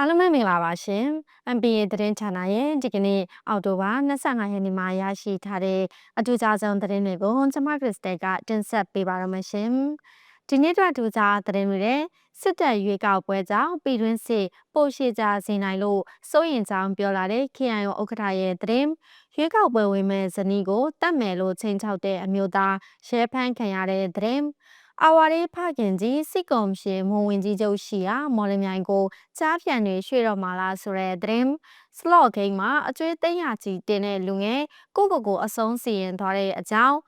အားလုံးပဲမင်္ဂလာပါရှင်။ MPA သတင်းဌာနရဲ့ဒီကနေ့အောက်တိုဘာ25ရက်နေ့မှာရရှိထားတဲ့အထူးခြားဆုံးသတင်းတွေကိုကျွန်မခရစ်စတဲကတင်ဆက်ပေးပါရမရှင်။ဒီနေ့အတွက်အထူးခြားသတင်းတွေနဲ့စစ်တပ်ရွေးကောက်ပွဲကြောင့်ပြည်တွင်းစစ်ပိုရှိကြစေနိုင်လို့စိုးရင်ကြောင်းပြောလာတဲ့ KIO ဥက္ကဋ္ဌရဲ့သတင်းရွေးကောက်ပွဲဝင်မဲ့ဇနီးကိုတတ်မယ်လို့ချိန်ချောက်တဲ့အမျိုးသားရဲဖမ်းခံရတဲ့သတင်း အာဝါရေးဖခင်ကြီးစစ်ကုံရှင်မွန်ဝင်ကြီးချုပ်ရှိရာမော်လမြိုင်ကိုကြားပြန်တွေရွှေ့တော့မှာလားဆိုတဲ့သတင်းစလော့ဂိမ်းမှာအကျွေးသိန်းရချီတင်တဲ့လူငယ်ကိုကိုကိုအဆုံးစီရင်သွားတဲ့အကြောင်း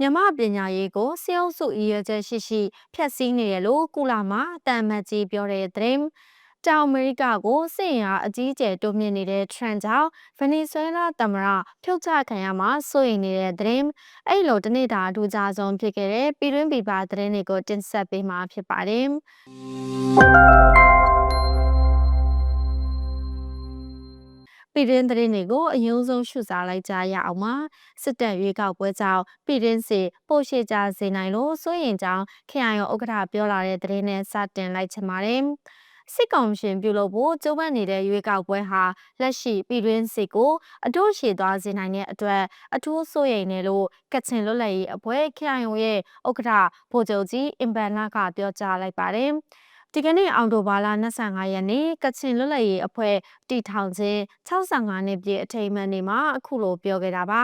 မြမပညာရေးကိုစေအောင်စုရည်ချက်ရှိရှိဖျက်ဆီးနေတယ်လို့ကုလာမှာတန်မတ်ကြီးပြောတဲ့သတင်း တောင်အမေရိကကိုစစ်ရင်အားအကြီးအကျယ်တိုးမြင့်နေတဲ့ trend ကြောင့်ဗနီဇွဲလားသမ္မတဖြုတ်ချခံရမှာစိုးရိမ်နေတဲ့သတင်းအဲ့လိုတနေ့တာအထူးခြားဆုံးဖြစ်ခဲ့တဲ့ပြည်တွင်းပြည်ပသတင်းတွေကိုတင်ဆက်ပေးမှာဖြစ်ပါတယ်ပြည်တွင်းသတင်းတွေကိုအယုံဆုံးရှုစားလိုက်ကြရအောင်ပါစစ်တပ်ရွေးကောက်ပွဲကြောင့်ပြည်တွင်းစစ်ပို့ရှိကြစေနိုင်လို့စိုးရင်ကြောင်းခရိုင်ရောဥက္ကဋ္ဌပြောလာတဲ့သတင်းနဲ့စတင်လိုက်ချင်ပါတယ် စစ်ကောင်ရှင်ပြုလုပ်ဖို့ကြိုးပမ်းနေတဲ့ရွေးကောက်ပွဲဟာလက်ရှိပြည်တွင်းစစ်ကိုအတို့ရှည်သွားစေနိုင်တဲ့အတွက်အထူးစိုးရိမ်တယ်လို့ကချင်လွတ်လပ်ရေးအဖွဲ့ KIO ရဲ့ဥက္ကဋ္ဌဗိုလ်ချုပ်ကြီးအင်ပန်လာကပြောကြားလိုက်ပါတယ်။ ဒီကနေ့အောင်တိုဘာလ25ရက်နေ့ကချင်လွတ်လပ်ရေးအဖွဲ့တီထောင်ခြင်း65နှစ်ပြည့်အထိမ်းအမှတ်နေ့မှာအခုလိုပြောခဲ့တာပါ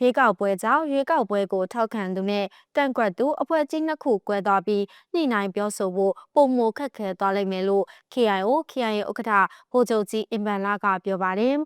ရွေးကောက်ပွဲကြောင့်ရွေးကောက်ပွဲကိုထောက်ခံသူနဲ့တန့်ကွက်သူအဖွဲ့ကြီးနှစ်ခုကွဲသွားပြီးညှိနှိုင်းပြောဆိုဖို့ပုံမခက်ခဲသွားလိမ့်မယ်လို့ KIO KIA ဥက္ကဋ္ဌဗိုလ်ချုပ်ကြီးအင်ဗန်လာကပြောပါတယ်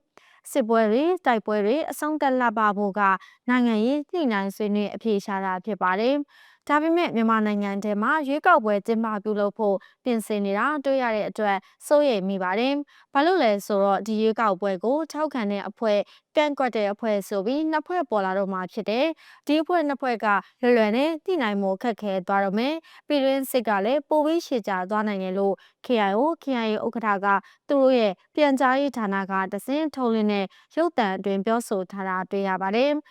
စစ်ပွဲတွေတိုက်ပွဲတွေအဆုံးသတ်လှပဖို့ကနိုင်ငံရေးညှိနှိုင်းဆွေးနွေးအပြေရှားတာဖြစ်ပါတယ်။ ဒါပေမဲ့မြန်မာနိုင်ငံထဲမှာရွေးကောက်ပွဲကျင်းပပြုလုပ်ဖို့ပြင်ဆင်နေတာတွေ့ရတဲ့အတွက်စိုးရိမ်မိပါတယ်။ဘာလို့လဲဆိုတော့ဒီရွေးကောက်ပွဲကိုထောက်ခံတဲ့အဖွဲ့ကန့်ကွက်တဲ့အဖွဲ့ဆိုပြီးနှစ်ဖွဲ့ပေါ်လာတော့မှာဖြစ်တယ်။ဒီအဖွဲ့နှစ်ဖွဲ့ကလွယ်လွယ်နဲ့တည်နိုင်မှုခက်ခဲသွားတော့မယ်။ပြည်တွင်းစစ်ကလည်းပိုပြီးရှည်ကြာသွားနိုင်တယ်လို့ KIO KIA ဥက္ကဋ္ဌကသူတို့ရဲ့ပြန်ကြားရေးဌာနကတစင်ထုတ်လင်းတဲ့ရုပ်သံအတွင်းပြောဆိုထားတာတွေ့ရပါတယ်။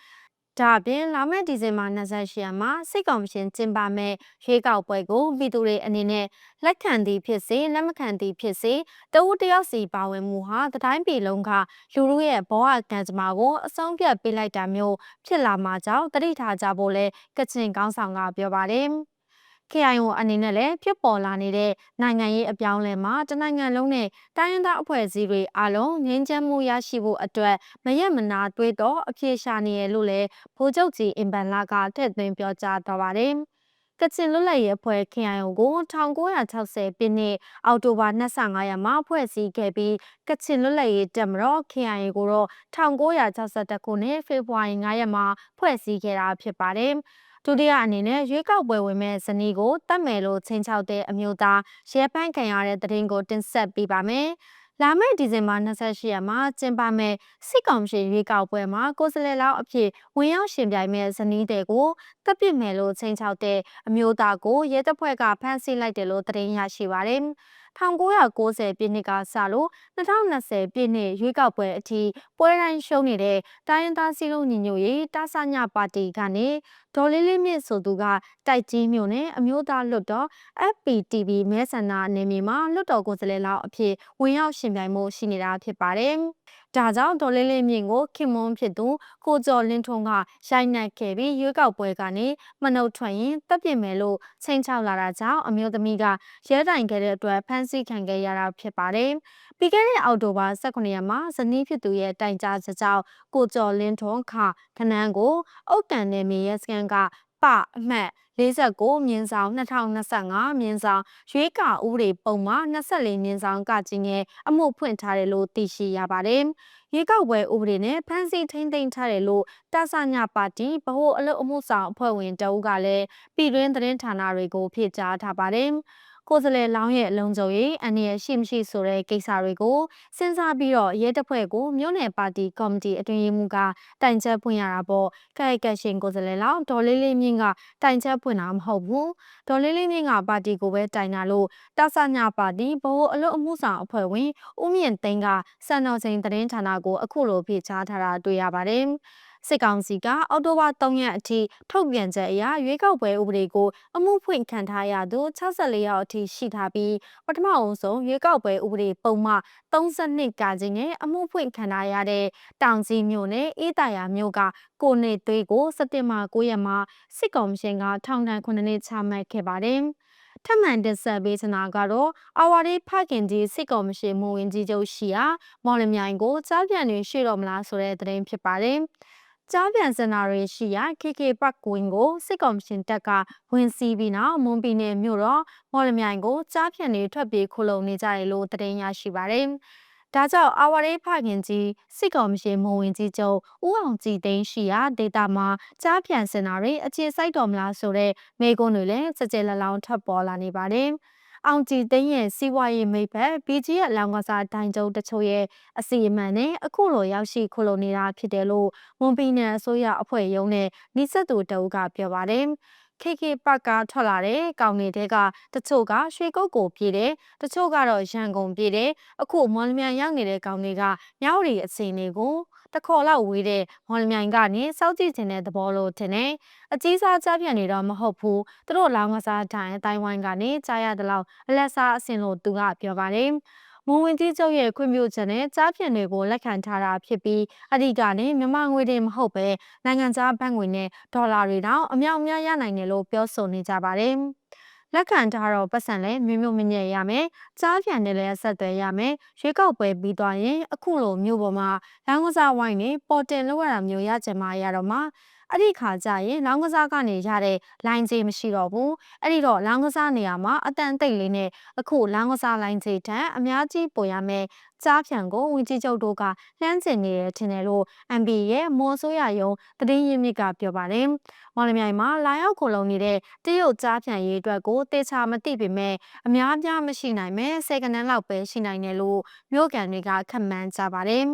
ဒါအပြင်လာမယ့်ဒီဇင်ဘာ28ရက်မှာစိတ်ကော်မရှင်ကျင်းပမဲ့ရွေးကောက်ပွဲကိုပြည်သူတွေအနေနဲ့လက်ခံသည်ဖြစ်စေလက်မခံသည်ဖြစ်စေတဦးတယောက်စီပါဝင်မှုဟာတတိုင်းပြည်လုံးကလူလူရဲ့ဘဝကံကြမ္မာကိုအဆုံးဖြတ်ပေးလိုက်တာမျိုးဖြစ်လာမှာကြောင့်တတိထားကြဖို့လဲကချင်ကောင်းဆောင်ကပြောပါတယ်။ KIO အနေနဲ့လည်းဖြစ်ပေါ်လာနေတဲ့နိုင်ငံရေးအပြောင်းလဲမှာတနိုင်ငံလုံးနဲ့တိုင်းရင်းသားအဖွဲ့အစည်းတွေအားလုံးငြိမ်းချမ်းမှုရရှိဖို့အတွက်မရက်မနာတွေးတော့အပြေရှာနေရလို့လည်းဗိုလ်ချုပ်ကြီးအင်ပန်လာကထည့်သွင်းပြောကြားသွားပါတယ်။ကချင်လွတ်လပ်ရေးအဖွဲ့ KIO ကို1960ပြည့်နှစ်အောက်တိုဘာ25ရက်မှာဖွဲ့စည်းခဲ့ပြီးကချင်လွတ်လပ်ရေးတပ်မတော် KIA ကိုတော့1962ခုနှစ်ဖေဖော်ဝါရီ9ရက်မှာဖွဲ့စည်းခဲ့တာဖြစ်ပါတယ်။ ဒုတိယအနေနဲ့ရွေးကောက်ပွဲဝင်မဲ့ဇနီးကိုတတ်မယ်လို့ချိန်ချောက်တဲ့အမျိုးသားရဲပန်းခံရတဲ့တရင်ကိုတင်ဆက်ပေးပါမယ်။လာမယ့်ဒီဇင်ဘာ28ရက်မှာကျင်းပမဲ့စစ်ကောင်ရှင်ရွေးကောက်ပွဲမှာကိုယ်စားလှယ်လောက်အဖြစ်ဝင်ရောက်ရှင်ပြိုင်မဲ့ဇနီးတွေကိုတပ်ပစ်မယ်လို့ချိန်ချောက်တဲ့အမျိုးသားကိုရဲတပ်ဖွဲ့ကဖမ်းဆီးလိုက်တယ်လို့သတင်းရရှိပါတယ်။ 1990 ပြည့်နှစ်ကစလို့2020ပြည့်နှစ်ရွေးကောက်ပွဲအထိပွဲတိုင်းရှုံးနေတဲ့တိုင်းရင်းသားစည်းလုံးညီညွတ်ရေးတာဆညပါတီကနေဒေါ်လေးလေးမြင့်ဆိုသူကတိုက်ကြီးမြို့နယ်အမျိုးသားလွတ်တော် FPTV မဲဆန္ဒနယ်မြေမှာလွတ်တော်ကိုယ်စားလှယ်လောက်အဖြစ်ဝင်ရောက်ရှင်ပြိုင်မှုရှိနေတာဖြစ်ပါတယ်။ ဒါကြောင့်ဒေါ်လေးလေးမြင့်ကိုခင်မွန်းဖြစ်သူကိုကျော်လင်းထွန်းကရိုက်နှက်ခဲ့ပြီးရွေးကောက်ပွဲကနေမနှုတ်ထွက်ရင်တပ်ပြစ်မယ်လို့ချိန်ချောက်လာတာကြောင့်အမျိုးသမီးကရဲတိုင်ခဲ့တဲ့အတွက်ဖမ်းဆီးခံခဲ့ရတာဖြစ်ပါတယ်။ပြီးခဲ့တဲ့အောက်တိုဘာ18ရက်မှာဇနီးဖြစ်သူရဲ့တိုင်ကြားချက်ကြောင့်ကိုကျော်လင်းထွန်းခခနန်းကိုအုတ်ကန်နယ်မြေရဲစခန်းက ပအမှတ်49မြင်းဆောင်2025မြင်းဆောင်ရွေးကာဥပဒေပုံမှာ24မြင်းဆောင်ကကြီးငယ်အမှုဖွင့်ထားတယ်လို့သိရှိရပါတယ်။ရွေးကောက်ပွဲဥပဒေနဲ့ဖမ်းဆီးထိန်းသိမ်းထားတယ်လို့တာဆညပါတီဗဟိုအလုပ်အမှုဆောင်အဖွဲ့ဝင်တအုပ်ကလည်းပြည်တွင်းသတင်းဌာနတွေကိုဖြေကြားထားပါတယ်။ ကိုယ်စားလှယ်လောင်းရဲ့လုံခြုံရေးအန္တရာယ်ရှိမရှိဆိုတဲ့ကိစ္စတွေကိုစဉ်းစားပြီးတော့ရဲတပ်ဖွဲ့ကိုမြို့နယ်ပါတီကော်မတီအတွင်းရေးမှူးကတိုင်ချက်ဖွင့်ရတာပေါ့ကဲကက်ရှင်ကိုယ်စားလှယ်လောင်းဒေါ်လေးလေးမြင့်ကတိုင်ချက်ဖွင့်တာမဟုတ်ဘူးဒေါ်လေးလေးမြင့်ကပါတီကိုပဲတိုင်တာလို့တာဆညာပါတီဘိုးအလို့အမှုဆောင်အဖွဲ့ဝင်ဦးမြင့်သိန်းကစံတော်ချိန်သတင်းဌာနကိုအခုလိုဖြေချထားတာတွေ့ရပါတယ် စစ်ကောင်စီကအောက်တိုဘာ3ရက်အထိထုတ်ပြန်ချက်အရရွေးကောက်ပွဲဥပဒေကိုအမှုဖွင့်ခံထားရသူ64ယောက်အထိရှိထားပြီးပထမအုံဆုံးရွေးကောက်ပွဲဥပဒေပုံမှ32ကကြီးနဲ့အမှုဖွင့်ခံထားရတဲ့တောင်ကြီးမြို့နယ်အေးတာယာမြို့ကကိုနေသွေးကိုစက်တင်ဘာ9ရက်မှာစစ်ကောင်ရှင်ကထောင်ဒဏ်9နှစ်ချမှတ်ခဲ့ပါတယ်။ထပ်မံတက်ဆက်ပေးချင်တာကတော့အာဝါရီဖခင်ကြီးစစ်ကော်မရှင်မူဝင်ကြီးချုပ်ရှိရာမော်လမြိုင်ကိုကြားပြန်တွင်ရှိတော်မလားဆိုတဲ့သတင်းဖြစ်ပါတယ်။ ကြားပြန်စင်နာရီရှိရာ KK ပတ်ကွင်းကိုစစ်ကော်မရှင်တပ်ကဝင်စီးပြီးနောက်မွန်ပြည်နယ်မြို့တော်မော်လမြိုင်ကိုကြားပြန်တွေထွက်ပြေးခုလုံနေကြတယ်လို့သတင်းရရှိပါတယ်။ဒါကြောင့်အာဝရေးဖခင်ကြီးစစ်ကော်မရှင်မဝင်ကြီးချုပ်ဦးအောင်ကြည်သိန်းရှိရာဒေတာမှာကြားပြန်စင်တာတွေအခြေစိုက်တော်မလားဆိုတဲ့မေကွန်းတွေလည်းစကြဲလလောင်ထပ်ပေါ်လာနေပါတယ်။ အောင်ကြည်သိန်းရဲ့စီးပွားရေးမိဘ BG ရဲ့လောင်ကစားတိုင်ကျုံတချို့ရဲ့အစီအမံနဲ့အခုလိုရောက်ရှိခုလိုနေတာဖြစ်တယ်လို့မွန်ပြည်နယ်အစိုးရအဖွဲ့ရုံးနဲ့နှိစက်သူတအုပ်ကပြောပါတယ်။ KK ပတ်ကထွက်လာတဲ့ကောင်တွေကတချို့ကရွှေကုတ်ကိုပြေးတယ်တချို့ကတော့ရန်ကုန်ပြေးတယ်အခုမော်လမြိုင်ရောက်နေတဲ့ကောင်တွေကမြောက်ရီအစီအနေကို တခေါ်လောက်ဝေးတဲ့မော်လမြိုင်ကနေစောက်ကြည့်ခြင်းတဲ့သဘောလို့ထင်တယ်အကြီးစားကြားပြန်နေတော့မဟုတ်ဘူးသူတို့လောင်းကစားတိုင်းအတိုင်းဝိုင်းကနေကြားရတဲ့လောက်အလက်စားအစင်လို့သူကပြောပါတယ်မွန်ဝင်ကြီးချုပ်ရဲ့ခွင့်ပြုချက်နဲ့ကြားပြန်တွေကိုလက်ခံထားတာဖြစ်ပြီးအဓိကနဲ့မြန်မာငွေတွေမဟုတ်ပဲနိုင်ငံခြားဘဏ်ငွေနဲ့ဒေါ်လာတွေတောင်အမြောက်အများရနိုင်တယ်လို့ပြောဆိုနေကြပါတယ်။ လက်ခံထားတော့ပတ်စံလည်းမျိုးမျိုးမြင့်မြင့်ရမယ်။ကြားပြန်နဲ့လည်းဆက်သွယ်ရမယ်။ရွေးကောက်ပွဲပြီးသွားရင်အခုလိုမျိုးပေါ်မှာလောင်းကစားဝိုင်းနဲ့ပေါ်တင်လောက်ရတာမျိုးရကြမှာရတော့မှာ အဲ့ဒီခါကျရင်လောင်းကစားကနေရတဲ့လိုင်းကြီးမရှိတော့ဘူးအဲ့ဒီတော့လောင်းကစားနေရာမှာအတန်တိတ်လေးနဲ့အခုလောင်းကစားလိုင်းကြီးတန်းအများကြီးပေါ်ရမယ်ကြားဖြံကိုဝင်ကြီးချုပ်တို့ကလှမ်းကျင်နေတယ်ထင်တယ်လို့ MB ရဲ့မော်ဆိုးရယုံသတင်းရင်းမြစ်ကပြောပါတယ်မော်လမြိုင်မှာလာရောက်ခုံလုံနေတဲ့တရုတ်ကြားဖြံရေးအတွက်ကိုတေချာမသိပေမဲ့အများအပြားမရှိနိုင်မဲ့ဆယ်ကနန်းလောက်ပဲရှိနိုင်တယ်လို့မြို့ကန်တွေကခန့်မှန်းကြပါတယ်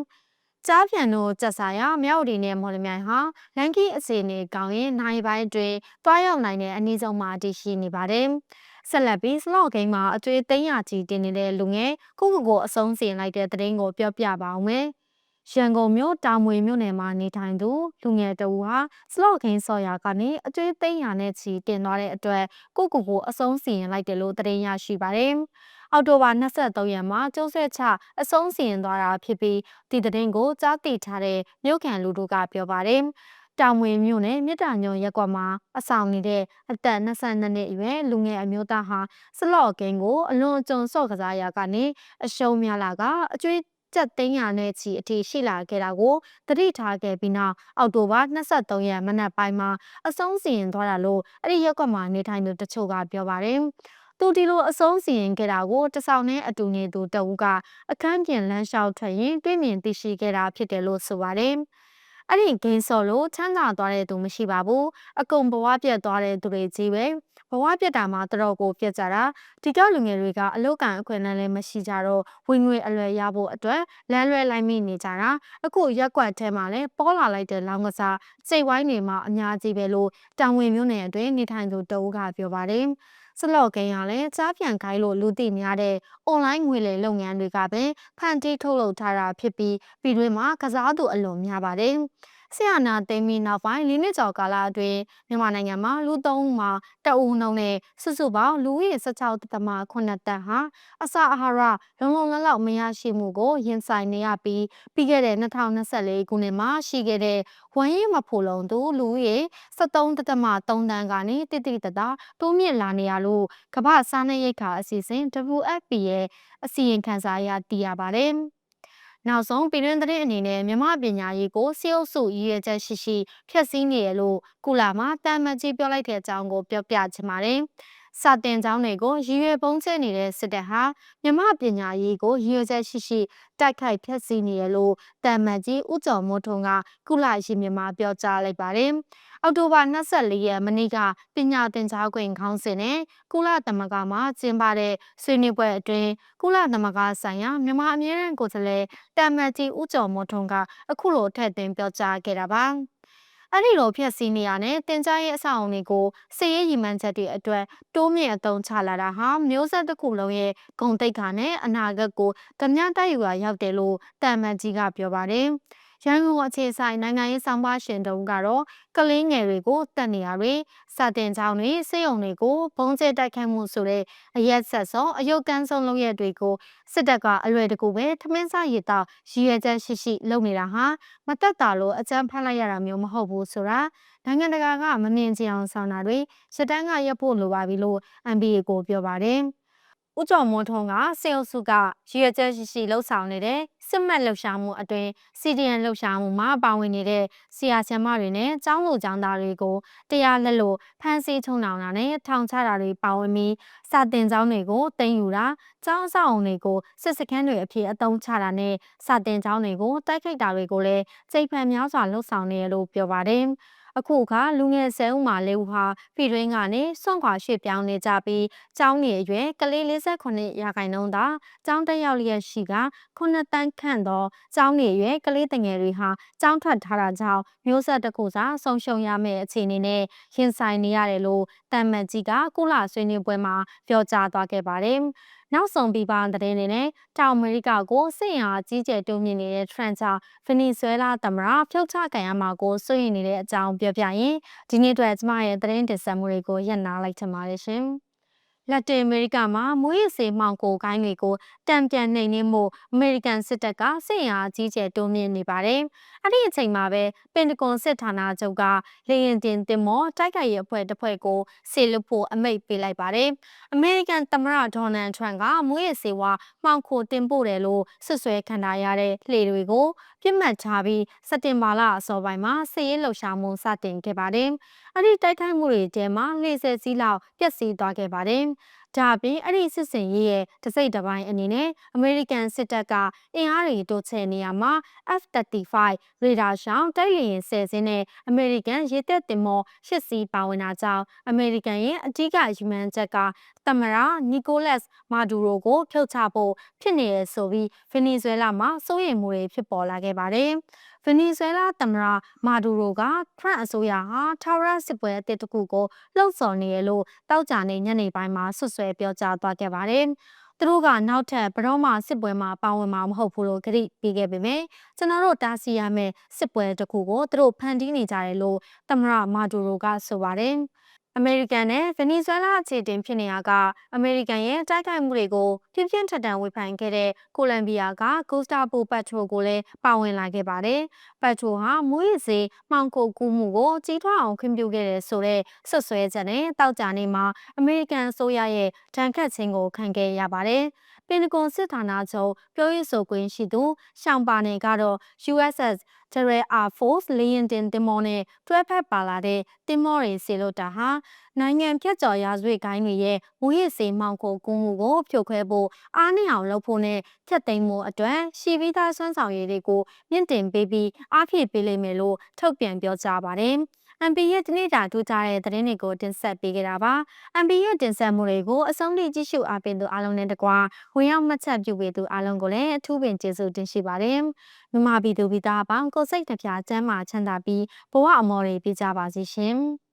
ကြားပြန်တို့ကြက်စားရမြောက်ဒီနဲ့မော်လမြိုင်ဟာလန်ကီအခြေအနေကောင်းရင်နိုင်ပိုင်းတွင်တွားရောက်နိုင်တဲ့အနည်းဆုံးမှာတည်ရှိနေပါတယ်။ဆက်လက်ပြီးစလော့ဂိမ်းမှာအကျွေးသိန်းရကြီးတင်နေတဲ့လူငယ်ကိုကိုကိုအဆုံးစီရင်လိုက်တဲ့သတင်းကိုပြောပြပါအောင်မယ်။ရန်ကုန်မြို့တာမွေမြို့နယ်မှာနေထိုင်သူလူငယ်တဦးဟာစလော့ဂိမ်းဆော်ရာကနေအကျွေးသိန်းရနဲ့ချီတင်သွားတဲ့အတွက်ကိုကိုကိုအဆုံးစီရင်လိုက်တယ်လို့သတင်းရရှိပါတယ်။ အောက်တိုဘာ23ရက်မှာကျုံးဆွဲချအဆုံးစီရင်သွားတာဖြစ်ပြီးဒီသတင်းကိုကြားသိထားတဲ့မြို့ခံလူတို့ကပြောပါတယ်။တောင်ဝင်မြို့နယ်မြစ်တာညုံရက်ကွက်မှာအဆောင်နေတဲ့အသက်22နှစ်အရွယ်လူငယ်အမျိုးသားဟာစလော့ကင်းကိုအလွန်အကျွံဆော့ကစားရာကနေအရှုံးများလာကအကျွေးကြက်သိန်းရနဲ့ချီအထိရှိလာခဲ့တာကိုသတိထားခဲ့ပြီးနောက်အောက်တိုဘာ23ရက်မနက်ပိုင်းမှာအဆုံးစီရင်သွားတာလို့အဲ့ဒီရက်ကွက်မှာနေထိုင်သူတချို့ကပြောပါတယ်။ သူဒီလိုအဆုံးစီရင်ခဲ့တာကိုတဆောင်နဲ့အတူနေသူတဦးကအခန်းပြင်လမ်းလျှောက်ထွက်ရင်တွေ့မြင်သိရှိခဲ့တာဖြစ်တယ်လို့ဆိုပါတယ်။အဲ့ဒီဂိမ်းဆော်လို့ချမ်းသာသွားတဲ့သူမရှိပါဘူး။အကုန်ဘဝပြတ်သွားတဲ့သူတွေကြီးပဲ။ဘဝပြတ်တာမှတတော်ကိုပြတ်ကြတာဒီကလူငယ်တွေကအလုတ်ကန်အခွင့်အလမ်းလည်းမရှိကြတော့ဝင်ငွေအလွယ်ရဖို့အတွက်လမ်းလွဲလိုက်မိနေကြတာအခုရက်ကွက်ထဲမှာလည်းပေါ်လာလိုက်တဲ့လောင်းကစားစိတ်ဝိုင်းတွေမှာအများကြီးပဲလို့တောင်ဝင်မြို့နယ်အတွင်းနေထိုင်သူတဦးကပြောပါတယ်။ စလော့ကိန်းကလည်းကြားပြန်ခိုင်းလို့လူသိများတဲ့အွန်လိုင်းငွေလေလုပ်ငန်းတွေကပဲဖန်တီးထုတ်လုပ်ထားတာဖြစ်ပြီးပြည်တွင်းမှာကစားသူအလွန်များပါတယ်။ ဆရာနာသိမ်းပြီးနောက်ပိုင်း၄နှစ်ကျော်ကာလအတွင်းမြန်မာနိုင်ငံမှာလူသုံးမှာတအူနှုံနဲ့စုစုပေါင်းလူဦးရေ16တသမ9တန်းဟာအစာအာဟာရလုံလုံလောက်လောက်မရရှိမှုကိုရင်ဆိုင်နေရပြီးပြီးခဲ့တဲ့2024ခုနှစ်မှာရှိခဲ့တဲ့ဝမ်းရည်မဖို့လုံးသူလူဦးရေ73တသမ3တန်းကနေတိတိတသားတိုးမြင့်လာနေရလို့ကမ္ဘာစားနပ်ရိက္ခာအစီအစဉ် WFP ရဲ့အစီရင်ခံစာအရသိရပါတယ်။ နောက်ဆုံးပြည်တွင်းသတင်းအနေနဲ့မြမပညာရေးကိုစီအုပ်စုရည်ရွယ်ချက်ရှိရှိဖျက်ဆီးနေရလို့ကုလာမှာတမ်းမကြီးပြောလိုက်တဲ့အကြောင်းကိုပြောပြချင်ပါတယ်။ စာတင်ကျောင်းတွေကိုရည်ရွယ်ပုံကျနေတဲ့စစ်တပ်ဟာမြမပညာရေးကိုရည်ရွယ်ချက်ရှိရှိတိုက်ခိုက်ဖျက်ဆီးနေရလို့တမ်းမကြီးဥကြော်မိုးထုံကကုလာရည်မြမှာပြောကြားလိုက်ပါတယ်။အောက်တိုဘာ24ရက်မနေ့ကပညာသင်ကြားခွင့်ခေါင်းစဉ်နဲ့ကုလသမဂ္ဂမှကျင်းပတဲ့ဆွေးနွေးပွဲအတွင်းကုလသမဂ္ဂဆိုင်ရာမြန်မာအမြဲတမ်းကိုယ်စားလှယ်တာမတ်ကြီးဦးကျော်မိုးထွန်းကအခုလိုထည့်သွင်းပြောကြားခဲ့တာပါ အဲ့ဒီလိုဖြစ်စီနေရတဲ့တင်ကြားရဲ့အဆောက်အုံတွေကိုစည်ရေးရည်မှန်းချက်တွေအတွက်တိုးမြင့်အသုံးချလာတာဟာမျိုးဆက်တစ်ခုလုံးရဲ့ဂုံတိတ်ခါနဲ့အနာဂတ်ကိုကမြတိုက်ယူရာရောက်တယ်လို့တာမန်ကြီးကပြောပါတယ်။ ရန်ကုန်အခြေဆိုင်နိုင်ငံရေးဆောင်ပါရှင်တုံးကတော့ကလင်းငယ်တွေကိုတက်နေရတွေစာတင်ကြောင်းတွေစေယုံတွေကိုဘုံကျဲတိုက်ခိုက်မှုဆိုတဲ့အရက်ဆက်စောအယုတ်ကန်းဆုံးလုပ်ရက်တွေကိုစစ်တပ်ကအလွယ်တကူပဲထမင်းစားရည်တော့ရည်ရွယ်ချက်ရှိရှိလုပ်နေတာဟာမတက်တာလို့အကြမ်းဖက်လိုက်ရတာမျိုးမဟုတ်ဘူးဆိုတာနိုင်ငံတကာကမမြင်ကြအောင်ဆောင်တာတွေစစ်တမ်းကရပ်ဖို့လိုပါပြီလို့ MBA ကိုပြောပါတယ်ဦးကျော်မိုးထွန်းကစေအုပ်စုကရည်ရွယ်ချက်ရှိရှိလှုပ်ဆောင်နေတဲ့ စစ်မှတ်လှုပ်ရှားမှုအတွင်း CDN လှုပ်ရှားမှုမှာပါဝင်နေတဲ့ဆရာဆရာမတွေနဲ့ကျောင်းလူကျောင်းသားတွေကိုတရားလက်လို့ဖမ်းဆီးချုံနှောင်တာနဲ့ထောင်ချတာတွေပါဝင်ပြီးစာတင်ကျောင်းတွေကိုတင်ယူတာကျောင်းအဆောက်အုံတွေကိုစစ်စခန်းတွေအဖြစ်အသုံးချတာနဲ့စာတင်ကျောင်းတွေကိုတိုက်ခိုက်တာတွေကိုလည်းစိတ်ဖန်များစွာလှုပ်ဆောင်နေရလို့ပြောပါတယ်။အခုအခါလူငယ်ဆယ်ဦးမှာလေးဦးဟာပြည်တွင်းကနေစွန့်ခွာရွှေ့ပြောင်းနေကြပြီးကျောင်းနေအရွယ်ကလေး48ရာခိုင်နှုန်းသာကျောင်းတက်ရောက်လျက်ရှိက9တန်းခန့်သောကျောင်းနေအရွယ်ကလေးတငယ်တွေဟာကျောင်းထွက်ထားတာကြောင့်မျိုးဆက်တစ်ခုစာဆုံးရှုံးရမယ့်အခြေအနေနဲ့ရင်ဆိုင်နေရတယ်လို့တမ်မတ်ကြီးကကုလဆွေးနွေးပွဲမှာပြောကြားသွားခဲ့ပါတယ်။နောက်ဆုံးပြီးပါတဲ့နေနဲ့တောင်အမေရိကကိုစစ်ရင်အားကြီးကျယ်တိုးမြင့်နေတဲ့ trend ကြောင့်ဗနီဇွဲလားသမ္မတဖြုတ်ချခံရမှာကိုစိုးရိမ်နေတဲ့အကြောင်းပြောပြရင်ဒီနေ့အတွက်ကျမရဲ့သတင်းတင်ဆက်မှုတွေကိုရပ်နားလိုက်ချင်ပါတယ်ရှင်။ လက်တင်အမေရိကမှာမွေးရစေမှောင်ကိုကိုင်းတွေကိုတံပြန်နှိမ်နှင်းမှုအမေရိကန်စစ်တပ်ကစစ်ရာကြီးကျယ်တိုးမြင့်နေပါတယ်။အဲ့ဒီအချိန်မှာပဲပင်တဂွန်စစ်ဌာနချုပ်ကလေရင်တင်တင်မောတိုက်ခိုက်ရေးအဖွဲ့တစ်ဖွဲ့ကိုဆေလွတ်ဖို့အမိန့်ပေးလိုက်ပါတယ်။အမေရိကန်သမ္မတဒေါ်နယ်ထရန့်ကမွေးရစေဝါမှောင်ခိုတင်ပို့တယ်လို့ဆွဆွဲခံထားရတဲ့လှေတွေကိုပြစ်မှတ်ထားပြီးစက်တင်ဘာလအစောပိုင်းမှာစစ်ရေးလှုပ်ရှားမှုစတင်ခဲ့ပါတယ်။အဲ့ဒီတိုက်ခိုက်မှုတွေထဲမှာ40စီးလောက်ပျက်စီးသွားခဲ့ပါတယ်။ဒါအပြင်အဲ့ဒီစစ်စင်ရေးရဲ့တစိမ့်တစ်ပိုင်းအနေနဲ့အမေရိကန်စစ်တပ်ကအင်အားတွေတိုးချဲ့နေရမှာ F-35 ရေဒါရှောင်းတိုက်လေယာဉ်ဆယ်စင်းနဲ့အမေရိကန်ရေတပ်တင်မောရှစ်စီးပါဝင်တာကြောင့်အမေရိကန်ရဲ့အကြီးကယူမန်ချက်ကသမရနီကိုလတ်မာဒူရိုကိုဖြုတ်ချဖို့ဖြစ်နေရဆိုပြီးဗင်နီဇွဲလားမှာစိုးရိမ်မှုတွေဖြစ်ပေါ်လာခဲ့ပါတယ်။ ဗနီဇွဲလားသမ္မတမာဒူရိုကထရန့်အစိုးရဟာထာဝရစစ်ပွဲအသစ်တစ်ခုကိုလှုံ့ဆော်နေရလို့တောက်ကြနေညနေပိုင်းမှာဆွဆွဲပြောကြားသွားခဲ့ပါတယ်။သူတို့ကနောက်ထပ်ဘရောမစစ်ပွဲမှာပါဝင်မှာမဟုတ်ဘူးလို့ကြိပေးခဲ့ပေမဲ့ကျွန်တော်တို့တားဆီးရမယ့်စစ်ပွဲတစ်ခုကိုသူတို့ဖန်တီးနေကြတယ်လို့သမ္မတမာဒူရိုကဆိုပါတယ်။ အမေရိကန်နဲ့ဗင်နီဇွဲလားအခြေတင်ဖြစ်နေရကအမေရိကန်ရဲ့တိုက်ခိုက်မှုတွေကိုပြင်းပြင်းထန်ထန်ဝေဖန်ခဲ့တဲ့ကိုလံဘီယာကဂုစတာပိုပတ်ထရိုကိုလည်းပါဝင်လာခဲ့ပါတယ်။ပတ်ထရိုဟာမွေးစေမှောင်ခိုကူးမှုကိုကြီးထွားအောင်ခွင့်ပြုခဲ့တဲ့ဆိုတဲ့ဆွဆွဲချက်နဲ့တောက်ကြနေမှာအမေရိကန်အစိုးရရဲ့တန်ခတ်ခြင်းကိုခံခဲ့ရပါတယ်။ပင်တဂွန်စစ်ဌာနချုပ်ပြောရေးဆိုခွင့်ရှိသူရှောင်ပါနယ်ကတော့ USS Terrell Air Force လေယာဉ်တင်တင်မောနဲ့တွဲဖက်ပါလာတဲ့တင်မောတွေစေလို့တာဟာနိုင်ငံဖြတ်ကျော်ရာဇဝတ်ဂိုင်းတွေရဲ့မူရစ်စေးမှောင်ခိုကူးမှုကိုဖြိုခွဲဖို့အားနည်းအောင်လုပ်ဖို့နဲ့ဖြတ်သိမ်းမှုအတွက်ရှီဗီသားစွမ်းဆောင်ရည်တွေကိုမြင့်တင်ပေးပြီးအားဖြည့်ပေးလိမ့်မယ်လို့ထုတ်ပြန်ပြောကြားပါတယ်။ MB ရဲ့ဒီနေ့တာထူးခြားတဲ့သတင်းတွေကိုတင်ဆက်ပေးခဲ့တာပါ။ MB ရဲ့တင်ဆက်မှုတွေကိုအဆုံးထိကြည့်ရှုအားပေးသူအားလုံးနဲ့တကွာဝင်ရောက်မှတ်ချက်ပြုပေးသူအားလုံးကိုလည်းအထူးပင်ကျေးဇူးတင်ရှိပါတယ်။မြမပြည်သူပြည်သားအပေါင်းကိုစိတ်နှပြချမ်းမာချမ်းသာပြီးဘဝအမော်တွေပြကြပါစေရှင်။